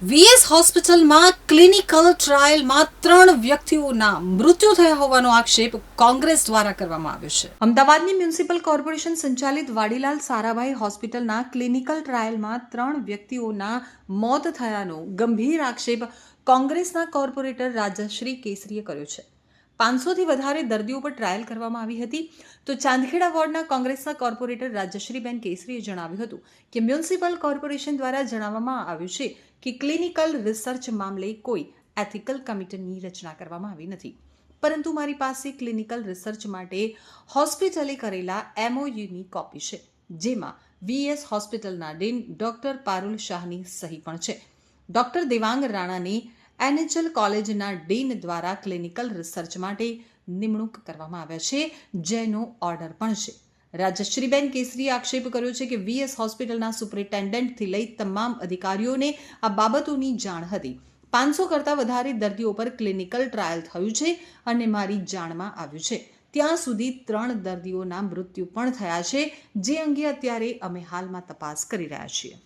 VS હોસ્પિટલમાં clinical ટ્રાયલમાં ત્રણ વ્યક્તિઓના મૃત્યુ થયા હોવાનો આક્ષેપ કોંગ્રેસ દ્વારા કરવામાં આવ્યો છે. અમદાવાદની મ્યુનિસિપલ કોર્પોરેશન સંચાલિત વાડીલાલ સારાભાઈ હોસ્પિટલના ક્લિનિકલ ટ્રાયલમાં ત્રણ વ્યક્તિઓના મોત થયાનો ગંભીર આક્ષેપ કોંગ્રેસના કોર્પોરેટર રાજાશ્રી કેસરીએ કર્યો છે. પાંચસોથી વધારે દર્દીઓ પર ટ્રાયલ કરવામાં આવી હતી. તો ચાંદખેડા વોર્ડના કોંગ્રેસના કોર્પોરેટર રાજશ્રીબેન કેસરીએ જણાવ્યું હતું કે મ્યુનિસિપલ કોર્પોરેશન દ્વારા જણાવવામાં આવ્યું છે કે ક્લિનિકલ રિસર્ચ મામલે કોઈ એથિકલ કમિટીની રચના કરવામાં આવી નથી. પરંતુ મારી પાસે ક્લિનિકલ રિસર્ચ માટે હોસ્પિટલે કરેલા એમઓયુની કોપી છે, જેમાં વીએસ હોસ્પિટલના ડીન ડોક્ટર પારુલ શાહની સહી પણ છે. ડોક્ટર દેવાંગ રાણાની એનએચએલ કોલેજના ડીન દ્વારા ક્લિનિકલ રિસર્ચ માટે નિમણૂક કરવામાં આવ્યા છે, જેનો ઓર્ડર પણ છે. રાજશ્રીબેન કેસરીએ આક્ષેપ કર્યો છે કે વીએસ હોસ્પિટલના સુપરિન્ટેન્ડન્ટથી લઈ તમામ અધિકારીઓને આ બાબતોની જાણ હતી. પાંચસો કરતાં વધારે દર્દીઓ પર ક્લિનિકલ ટ્રાયલ થયું છે અને મારી જાણમાં આવ્યું છે. ત્યાં સુધી ત્રણ દર્દીઓના મૃત્યુ પણ થયા છે, જે અંગે અત્યારે અમે હાલમાં તપાસ કરી રહ્યા છીએ.